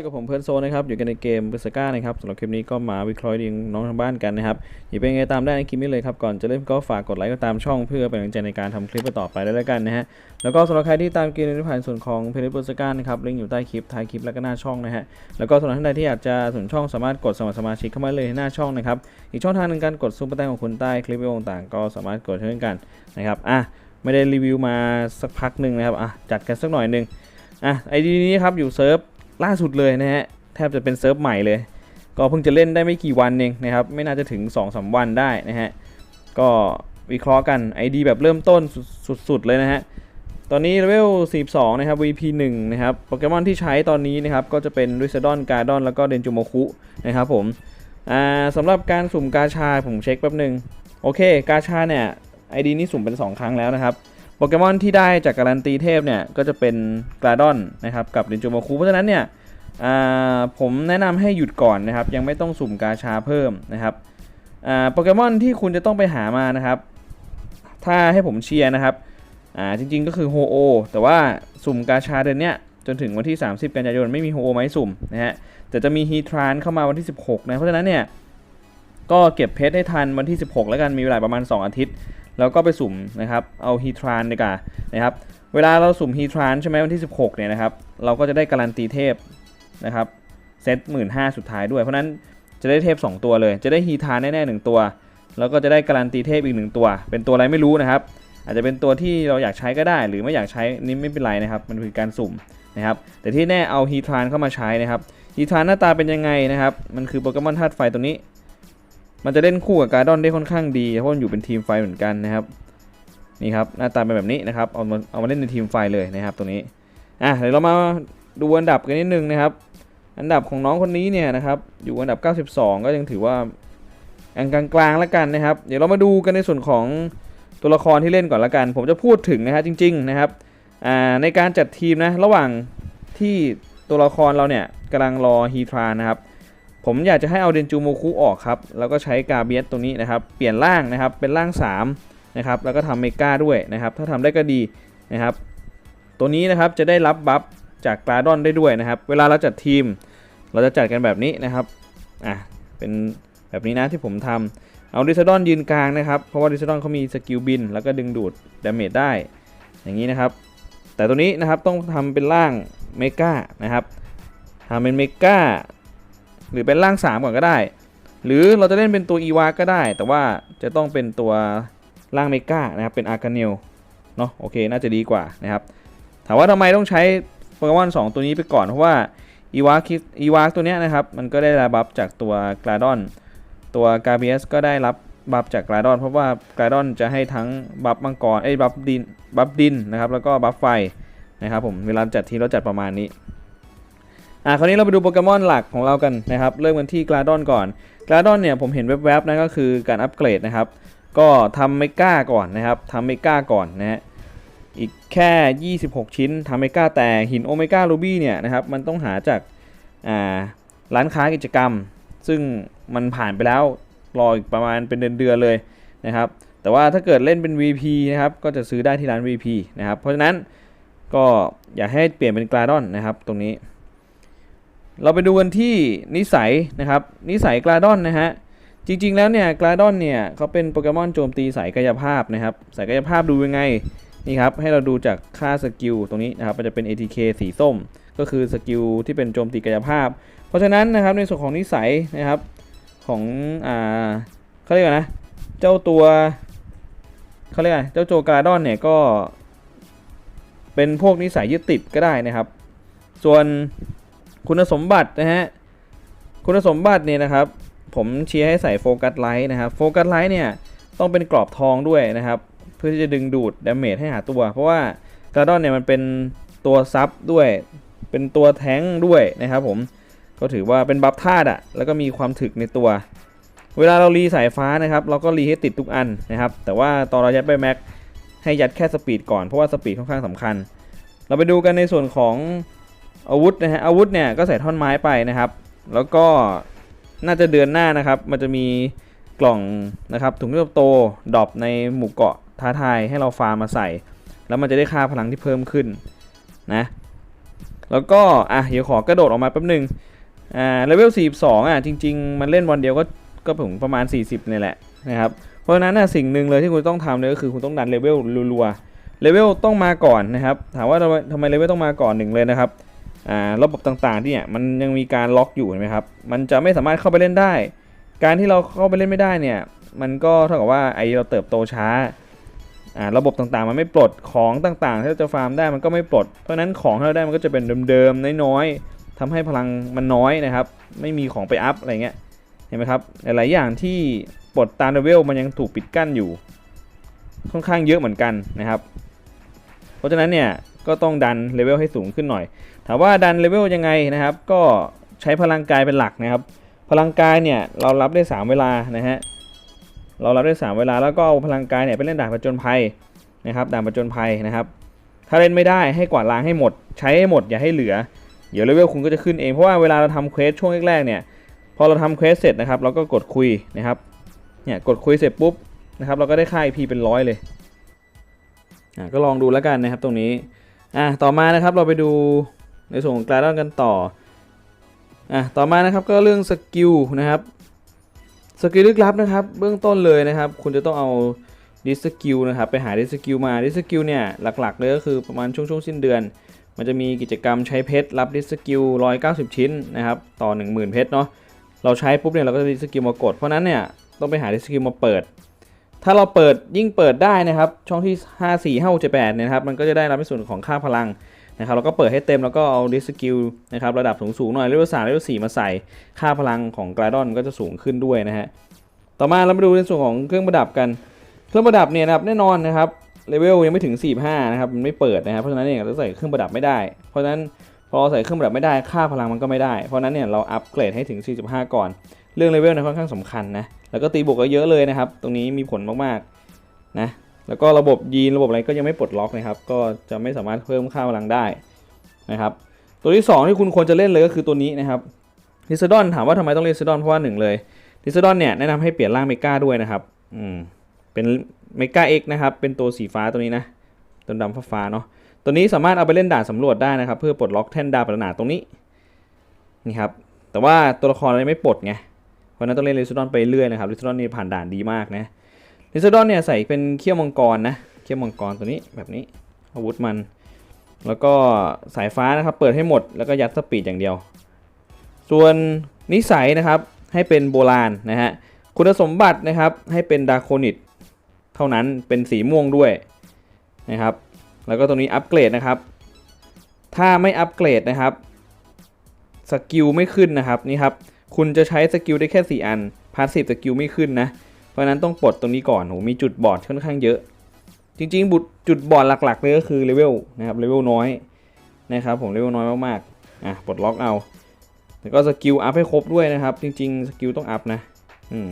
อยู่กับผมเพื่อนโซนะครับอยู่กันในเกมเบอร์สก้านะครับสำหรับคลิปนี้ก็มาวิเคราะห์ดีน้องทางบ้านกันนะครับอย่าเป็นไงตามได้ในคลิปนี้เลยครับก่อนจะเริ่มก็ฝากกดไลค์ก็ตามช่องเพื่อเป็นกำลังใจในการทำคลิปต่อไปได้แล้วกันนะฮะแล้วก็สำหรับใครที่ตามเกมในผ่านส่วนของเพจเบอร์สก้านะครับลิงก์อยู่ใต้คลิปท้ายคลิปแล้วก็หน้าช่องนะฮะแล้วก็สำหรับท่านใดที่อยากจะสนช่องสามารถกดสมัครสมาชิกเข้ามาเลยที่หน้าช่องนะครับอีกช่องทางหนึ่งการกดซุปเปอร์แตงของคุณใต้คลิปวิดีโอต่างก็สามารถกดเช่นกันนะครับอะไม่ได้รีวิวมาสักพักหนึ่งนะครับอะจัดกันสักหน่อยหนึ่งอะไอดีนี้ครับอยู่เซิร์ฟ ล่าสุดเลยนะฮะแทบจะเป็นเซิร์ฟใหม่เลย ก็เพิ่งจะเล่นได้ไม่กี่วันเองนะครับไม่น่าจะถึง2-3วันได้นะฮะก็วิเคราะห์กัน ID แบบเริ่มต้นสุดๆเลยนะฮะตอนนี้เลเวล 42 นะครับ VP 1 นะครับ โปเกมอนที่ใช้ตอนนี้นะครับ ก็จะเป็นริซดอนการ์ดอน แล้วก็เดนจูโมคุ นะครับผม อ่าสำหรับการสุ่มกาชา ผมเช็คแป๊บหนึ่ง โอเค กาชาเนี่ย ID นี้สุ่มเป็น 2 ครั้งแล้วนะครับ โปเกมอนที่ได้จากการันตีเทพเนี่ยก็จะเป็นกราดอนนะครับกับเดนจูโมคุเพราะฉะนั้นเนี่ยผมแนะนำให้หยุดก่อนนะครับยังไม่ต้องสุ่มกาชาเพิ่มนะครับโปเกมอนที่คุณจะต้องไปหามานะครับ ถ้าให้ผมเชียร์นะครับจริงๆก็คือโฮโอแต่ว่าสุ่มกาชาเดือนเนี้ยจนถึงวันที่ 30 กันยายนไม่มีโฮโอไหมาให้สุ่มนะฮะแต่จะมีฮีทรานเข้ามาวันที่ 16นะเพราะฉะนั้นเนี่ย ก็เก็บเพชรให้ทันวันที่ 16 แล้วกันมีเวลาประมาณ 2 อาทิตย์ แล้วก็ไปสุ่มนะครับเอาฮีทรานดีกว่านะครับเวลาเราสุ่มฮีทรานใช่ไหมวันที่ 16 เนี่ยนะครับเราก็จะได้การันตีเทพนะครับเซตหมื่นห้าสุดท้ายด้วย เพราะนั้นจะได้เทพ 2 ตัวเลย จะได้ฮีทานแน่ๆหนึ่งตัว แล้วก็จะได้การันตีเทพอีกหนึ่งตัว เป็นตัวอะไรไม่รู้นะครับ อาจจะเป็นตัวที่เราอยากใช้ก็ได้ หรือไม่อยากใช้นี่ไม่เป็นไรนะครับมันคือการสุ่มนะครับแต่ที่แน่เอาฮีทรานเข้ามาใช้นะครับฮีทรานหน้าตาเป็นยังไงนะครับมันคือโปเกมอนธาตุไฟตัวนี้ มันจะเล่นคู่กับการ์ดอนได้ค่อนข้างดีเพราะมันอยู่เป็นทีมไฟเหมือนกันนะครับนี่ครับหน้าตาเป็นแบบนี้นะครับเอามาเอามาเล่นในทีมไฟเลยนะครับตัวนี้อะเดี๋ยวเรามาดูอันดับกันนิดนึงนะครับ อันดับของน้องคนนี้เนี่ยนะครับอยู่อันดับ 92 ก็ยังถือว่าอันกลางๆแล้วกันนะครับ เดี๋ยวเรามาดูกันในส่วนของตัวละครที่เล่นก่อนละกัน ผมจะพูดถึงนะฮะจริง ๆนะครับอ่าในการจัดทีมนะระหว่างที่ตัวละครเราเนี่ยกำลังรอฮีทรานนะครับ ผมอยากจะให้เอาเดนจูโมคุออกครับ แล้วก็ใช้กาเบียสตัวนี้นะครับ เปลี่ยนร่างนะครับ เป็นร่าง3นะครับ แล้วก็ทำเมกาด้วยนะครับ ถ้าทำได้ก็ดีนะครับ ตัวนี้นะครับจะได้รับบัฟจากกราดอนได้ด้วยนะครับ เวลาเราจัดทีม เราจะจัดกันแบบนี้นะครับ อะ เป็นแบบนี้นะที่ผมทำเอาดิซดอนยืนกลางนะครับ เพราะว่าดิซดอนเขามีสกิลบิน แล้วก็ดึงดูดดาเมจได้ อย่างนี้นะครับ แต่ตัวนี้นะครับต้องทำเป็นร่างเมกานะครับทำเป็นเมกา หรือเป็นร่าง 3 ก่อนก็ได้ หรือเราจะเล่นเป็นตัวอีวาก็ได้ แต่ว่าจะต้องเป็นตัวร่างเมกานะครับ เป็นอาร์กาเนลเนาะโอเค น่าจะดีกว่านะครับ ถามว่าทำไมต้องใช้โปเกมอน2ตัวนี้ไปก่อน เพราะว่าอีวาคิอีวาตัวเนี้ยนะครับ มันก็ได้รับบัฟจากตัวกราดอน ตัวกาเบียสก็ได้รับบัฟจากกราดอน เพราะว่ากราดอนจะให้ทั้งบัฟมังกร เอ้ยบัฟดิน บัฟดินนะครับ แล้วก็บัฟไฟนะครับผม เวลาจัดทีมเราจัดประมาณนี้ อะคราวนี้เราไปดูโปเกมอนหลักของเรากันนะครับ เริ่มกันที่กราดอนก่อนกราดอนเนี่ยผมเห็นแวบๆนะก็คือการอัปเกรดนะครับ ก็ทำเมก้าก่อนนะครับทำเมก้าก่อนนะฮะอีกแค่ 26 ชิ้นทำเมก้าแต่หินโอเมก้ารูบี้เนี่ยนะครับมันต้องหาจากอ่าร้านค้ากิจกรรม ซึ่งมันผ่านไปแล้วรออีกประมาณเป็นเดือนๆเลยนะครับ แต่ว่าถ้าเกิดเล่นเป็น VP นะครับก็จะซื้อได้ที่ร้าน VP นะครับเพราะฉะนั้นก็อย่าให้เปลี่ยนเป็นกราดอนนะครับตรงนี้ เราไปดูกันที่นิสัยนะครับนิสัยกราดอนนะฮะจริงๆแล้วเนี่ยกราดอนเนี่ยเขาเป็นโปเกมอนโจมตีสายกายภาพนะครับสายกายภาพดูยังไงนี่ครับให้เราดูจากค่าสกิลตรงนี้นะครับมันจะเป็น ATK สีส้ม ก็คือสกิลที่เป็นโจมตีกายภาพ เพราะฉะนั้นนะครับในส่วนของนิสัยนะครับของอ่าเขาเรียกว่านะเจ้าตัวเขาเรียกเจ้าโจกาดอนเนี่ยก็ เป็นพวกนิสัยยึดติดก็ได้นะครับ ส่วน คุณสมบัตินะฮะ คุณสมบัติเนี่ยนะครับ ผมเชียร์ให้ใส่โฟกัสไลท์นะครับ โฟกัสไลท์เนี่ยต้องเป็นกรอบทองด้วยนะครับ เพื่อที่จะดึงดูดดาเมจให้หาตัว เพราะว่ากราดอนเนี่ยมันเป็นตัวซับด้วย เป็นตัวแท้งด้วยนะครับผม ก็ถือว่าเป็นบัฟธาตุอะแล้วก็มีความถึกในตัว เวลาเรารีสายฟ้านะครับ เราก็รีให้ติดทุกอันนะครับ แต่ว่าตอนเรายัดไปแม็กให้ยัดแค่สปีดก่อน เพราะว่าสปีดค่อนข้างสำคัญ เราไปดูกันในส่วนของ อาวุธนะฮะอาวุธเนี่ยก็ใส่ท่อนไม้ไปนะครับ แล้วก็น่าจะเดือนหน้านะครับ มันจะมีกล่องนะครับถุงเลือดโตดรอปในหมู่เกาะท้าทายให้เราฟาร์มมาใส่ แล้วมันจะได้ค่าพลังที่เพิ่มขึ้นนะแล้วก็อะเดี๋ยวขอกระโดดออกมาแป๊บหนึงอ่าเลเวล42อะจริง ๆ มันเล่นวันเดียวก็ก็ถึงประมาณ 40เนี่ยแหละนะครับเพราะฉะนั้นน่ะสิ่งหนึ่งเลยที่คุณต้องทำเลยก็คือคุณต้องดันเลเวลรัวๆเลเวลต้องมาก่อนนะครับถามว่าทำไมทำไมเลเวลต้องมาก่อนหนึ่งเลยนะครับ ระบบต่างๆที่เนี่ยมันยังมีการล็อกอยู่เห็นไหมครับ มันจะไม่สามารถเข้าไปเล่นได้ การที่เราเข้าไปเล่นไม่ได้เนี่ย มันก็เท่ากับว่าไอเราเติบโตช้า ระบบต่างๆ มันไม่ปลดของต่างๆที่เราจะฟาร์มได้มันก็ไม่ปลด เพราะนั้นของที่เราได้มันก็จะเป็นเดิมๆน้อยๆทำให้พลังมันน้อยนะครับ ไม่มีของไปอัพอะไรเงี้ย เห็นไหมครับ หลายๆอย่างที่ปลดตามเลเวลมันยังถูกปิดกั้นอยู่ ค่อนข้างเยอะเหมือนกันนะครับ เพราะฉะนั้นเนี่ยก็ต้องดันเลเวลให้สูงขึ้นหน่อยามว่าดันเลเวลยังไงนะครับ ก็ใช้พลังกายเป็นหลักนะครับ พลังกายเนี่ยเรารับได้ 3 เวลานะฮะเรารับได้ 3 เวลาแล้วก็เอาพลังกายเนี่ยไปเล่นด่านผจญภัยนะครับด่านผจญภัยนะครับ ถ้าเล่นไม่ได้ให้กวาดล้างให้หมด ใช้ให้หมดอย่าให้เหลือ เดี๋ยวเลเวลคุณก็จะขึ้นเองเพราะว่าเวลาเราทำเควสช่วงแรกๆเนี่ยพอเราทำเควสเสร็จนะครับเราก็กดคุยนะครับเนี่ยกดคุยเสร็จปุ๊บนะครับเราก็ได้ค่า IP เป็นร้อยเลยอะก็ลองดูแล้วกันนะครับตรงนี้อะต่อมานะครับเราไปดู ในส่วนของกราดอนกันต่ออะต่อมานะครับก็เรื่องสกิลนะครับสกิลลึกลับนะครับ เบื้องต้นเลยนะครับ คุณจะต้องเอาดิสกิลนะครับไปหาดิสกิลมาดิสกิลเนี่ยหลักๆเลยก็คือประมาณช่วงช่วงสิ้นเดือน มันจะมีกิจกรรมใช้เพชรรับดิสกิล190 ชิ้นนะครับต่อ 10,000 เพชรเนาะเราใช้ปุ๊บเนี่ยเราก็จะดิสกิลมากด เพราะนั้นเนี่ยต้องไปหาดิสกิลมาเปิด ถ้าเราเปิดยิ่งเปิดได้นะครับช่องที่ 5 4 5 6 7 8เนี่ยนะครับมันก็จะได้รับในส่วนของค่าพลัง นะครับเราก็เปิดให้เต็มแล้วก็เอาดิสกิลนะครับระดับสูงๆหน่อยเลเวล3เลเวล4มาใส่ค่าพลังของกราดอนก็จะสูงขึ้นด้วยนะฮะต่อมาเรามาดูในส่วนของเครื่องประดับกัน เครื่องประดับเนี่ยนะครับแน่นอนนะครับเลเวลยังไม่ถึง 45 นะครับมันไม่เปิดนะครับเพราะฉะนั้นเนี่ยเราใส่เครื่องประดับไม่ได้ เพราะฉะนั้นพอเราใส่เครื่องประดับไม่ได้ค่าพลังมันก็ไม่ได้ เพราะนั้นเนี่ยเราอัปเกรดให้ถึง 45 ก่อน เรื่องเลเวลเนี่ยค่อนข้างสำคัญนะแล้วก็ตีบวกก็เยอะเลยนะครับ ตรงนี้มีผลมากๆนะ แล้วก็ระบบยีนระบบอะไรก็ยังไม่ปลดล็อกนะครับ ก็จะไม่สามารถเพิ่มค่าพลังได้นะครับ ตัวที่สองที่คุณควรจะเล่นเลยก็คือตัวนี้นะครับลิซดอนถามว่าทำไมต้องเล่นลิซดอนเพราะว่าหนึ่งเลยดิสดอนเนี่ยแนะนำให้เปลี่ยนร่างเมกาด้วยนะครับอืมเป็นเมกาเอ็กนะครับเป็นตัวสีฟ้าตัวนี้นะตัวดำฟ้าเนาะตัวนี้สามารถเอาไปเล่นด่านสำรวจได้นะครับ เพื่อปลดล็อกแท่นดาวปรนาตรงนี้นี่ครับแต่ว่าตัวละครอะไรไม่ปลดไงเพราะฉะนั้นต้องเล่นลิซดอนไปเรื่อยนะครับลิซดอนนี่ผ่านด่านดีมากนะ ลิซดอนเนี่ยใส่เป็นเขี้ยวมังกรนะเขี้ยวมังกรตัวนี้แบบนี้อาวุธมัน แล้วก็สายฟ้านะครับเปิดให้หมดแล้วก็ยัดสปีดอย่างเดียว ส่วนนิสัยนะครับให้เป็นโบราณนะฮะคุณสมบัตินะครับให้เป็นดาโคนิตเท่านั้นเป็นสีม่วงด้วยนะครับ แล้วก็ตรงนี้อัปเกรดนะครับ ถ้าไม่อัปเกรดนะครับสกิลไม่ขึ้นนะครับนี่ครับคุณจะใช้สกิลได้แค่ 4 อันพาสซีฟสกิลไม่ขึ้นนะ ราะนั้นต้องปลดตรงนี้ก่อนโหมีจุดบอดค่อนข้างเยอะ จริงๆบุตรจุดบอดหลักๆเลยก็คือเลเวลนะครับเลเวลน้อยนะครับผมเลเวลน้อยมากๆอะปลดล็อกเอาแล้วก็สกิลอัพให้ครบด้วยนะครับ จริงๆสกิลต้องอัพนะอืม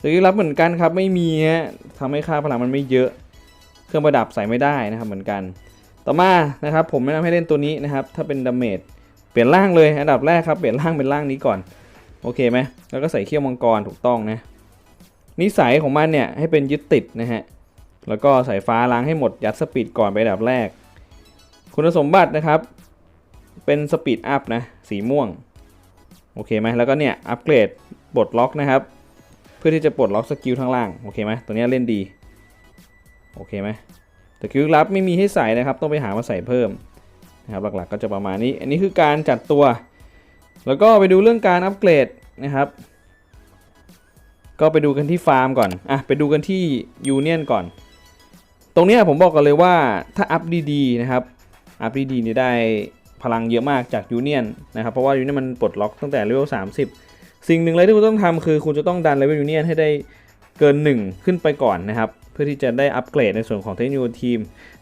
สกิลรับเหมือนกันครับไม่มีฮะทำให้ค่าพลังมันไม่เยอะ เครื่องประดับใส่ไม่ได้นะครับเหมือนกัน ต่อมานะครับผมแนะนำให้เล่นตัวนี้นะครับ ถ้าเป็นดาเมจเปลี่ยนร่างเลยอันดับแรกครับเปลี่ยนร่างเป็นร่างนี้ก่อนโอเคไหมแล้วก็ใส่เขี้ยวมังกรถูกต้องนะ นิสัยของมันเนี่ยให้เป็นยึดติดนะฮะ แล้วก็ใส่ฟ้าล้างให้หมดยัดสปีดก่อนไปดับแรก คุณสมบัตินะครับ เป็นสปีดอัพนะ สีม่วง โอเคไหมแล้วก็เนี่ย อัปเกรดปลดล็อกนะครับ เพื่อที่จะปลดล็อกสกิลข้างล่าง โอเคไหมตัวนี้เล่นดี โอเคไหมสกิลลับไม่มีให้ใส่นะครับ ต้องไปหามาใส่เพิ่มนะครับหลักๆก็จะประมาณนี้ อันนี้คือการจัดตัว แล้วก็ไปดูเรื่องการอัปเกรดนะครับ ก็ไปดูกันที่ฟาร์มก่อน อะ ไปดูกันที่ยูเนียนก่อน ตรงนี้ผมบอกกันเลยว่าถ้าอัพดีๆนะครับ อัพดีๆนี่ได้พลังเยอะมากจากยูเนียนนะครับ เพราะว่ายูเนียนมันปลดล็อกตั้งแต่เลเวล30 สิ่งหนึ่งเลยที่คุณต้องทำคือคุณจะต้องดันเลเวลยูเนียนให้ได้เกิน 1 ขึ้นไปก่อนนะครับ เพื่อที่จะได้อัปเกรดในส่วนของเทคโนโลยีทีม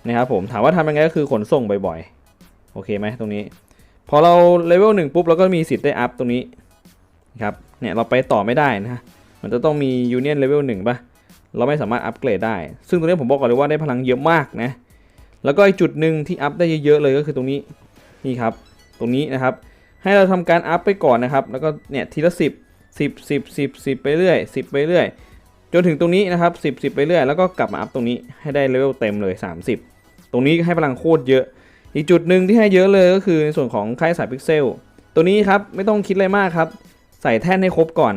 นะครับผม ถามว่าทำยังไงก็คือขนส่งบ่อยๆ โอเคไหมตรงนี้ พอเราเลเวลหนึ่งปุ๊บเราก็มีสิทธิ์ได้อัพตรงนี้ครับ เนี่ยเราไปต่อไม่ได้นะ มันจะต้องมียูเนียนเลเวลหนึ่งป่ะ เราไม่สามารถอัปเกรดได้ ซึ่งตรงนี้ผมบอกก่อนเลยว่าได้พลังเยอะมากนะ แล้วก็อีกจุดหนึ่งที่อัพได้เยอะๆเลยก็คือตรงนี้ นี่ครับ ตรงนี้นะครับ ให้เราทำการอัพไปก่อนนะครับ แล้วก็เนี่ยทีละ10 10 10 10 10 ไปเรื่อย 10 ไปเรื่อย จนถึงตรงนี้นะครับ 10 10 ไปเรื่อย แล้วก็กลับมาอัพตรงนี้ให้ได้เลเวลเต็มเลย 30 ตรงนี้ให้พลังโคตรเยอะ อีกจุดหนึ่งที่ให้เยอะเลยก็คือในส่วนของค่ายสายพิกเซล ตัวนี้ครับไม่ต้องคิดอะไรมากครับ ใส่แท่นให้ครบก่อน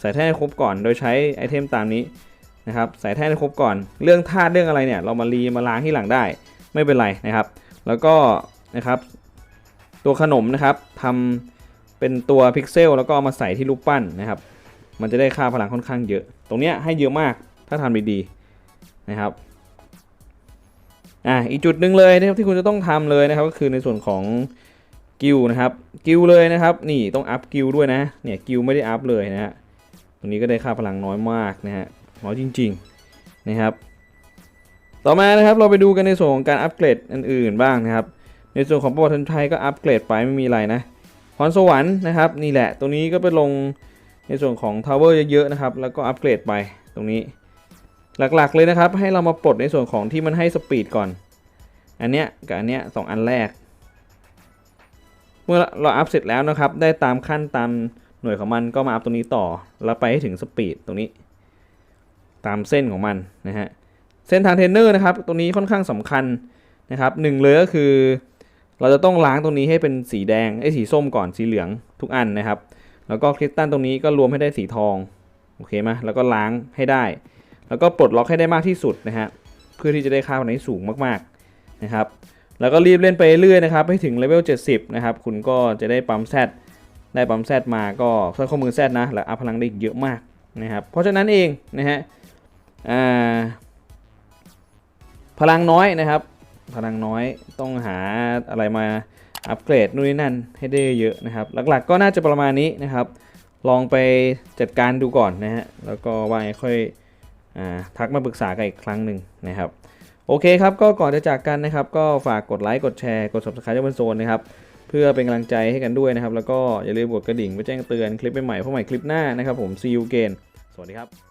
ใส่แท่นให้ครบก่อน โดยใช้ไอเทมตามนี้นะครับ ใส่แท่นให้ครบก่อน เรื่องธาตุเรื่องอะไรเนี่ย เรามารีมาล้างที่หลังได้ ไม่เป็นไรนะครับ แล้วก็นะครับ ตัวขนมนะครับทำเป็นตัวพิกเซลแล้วก็มาใส่ที่รูปปั้นนะครับ มันจะได้ค่าพลังค่อนข้างเยอะ ตรงเนี้ยให้เยอะมากถ้าทำดีๆนะครับอะอีกจุดหนึ่งเลยนะครับที่คุณจะต้องทำเลยนะครับก็คือในส่วนของกิลนะครับกิลเลยนะครับ นี่ต้องอัพกิลด้วยนะเนี่ยกิลไม่ได้อัพเลยนะฮะ ตรงนี้ก็ได้ค่าพลังน้อยมากนะฮะน้อยจริงๆนะครับ ต่อมานะครับเราไปดูกันในส่วนของการอัปเกรดอื่นๆบ้างนะครับ ในส่วนของประวัติไทยก็อัปเกรดไปไม่มีอะไรนะพรสวรรค์นะครับนี่แหละตรงนี้ก็ไปลงในส่วนของทาวเวอร์เยอะๆนะครับแล้วก็อัปเกรดไปตรงนี้หลักๆเลยนะครับให้เรามาปลดในส่วนของที่มันให้สปีดก่อน อันเนี้ยกับอันเนี้ยสองอันแรก เมื่อเราอัพเสร็จแล้วนะครับ ได้ตามขั้นตาม หน่วยของมันก็มาอัพตรงนี้ต่อ แล้วไปให้ถึงสปีดตรงนี้ ตามเส้นของมันนะฮะ เส้นทางเทรนเนอร์นะครับ ตรงนี้ค่อนข้างสำคัญนะครับหนึ่งเลยก็คือ เราจะต้องล้างตรงนี้ให้เป็นสีแดงไอ้สีส้มก่อนสีเหลืองทุกอันนะครับ แล้วก็คริสตัลตรงนี้ก็รวมให้ได้สีทองโอเคไหมแล้วก็ล้างให้ได้ แล้วก็ปลดล็อกให้ได้มากที่สุดนะฮะเพื่อที่จะได้ค่าพลังที่สูงมากๆนะครับแล้วก็รีบเล่นไปเรื่อยนะครับให้ถึงเลเวล70นะครับคุณก็จะได้ปั๊มแซด ได้ปั๊มแซดมาก็สร้ข้อมือแซดนะแล้วอัพพลังได้อีกเยอะมากนะครับเพราะฉะนั้นเองนะฮะพลังน้อยนะครับ พลังน้อยต้องหาอะไรมาอัปเกรดนู่นนี่นั่นให้ได้เยอะนะครับ หลักๆก็น่าจะประมาณนี้นะครับ ลองไปจัดการดูก่อนนะฮะแล้วก็ว่าค่อยอทักมาปรึกษากันอีกครั้งหนึ่งนะครับ โอเคครับก็ก่อนจะจากกันนะครับ ก็ฝากกดไลค์กดแชร์กด subscribe ให้บนโซนนะครับ เพื่อเป็นกำลังใจให้กันด้วยนะครับ แล้วก็อย่าลืมกดกระดิ่งเพื่อแจ้งเตือนคลิปใหม่ๆเพราะใหม่คลิปหน้านะครับผม see you again สวัสดีครับ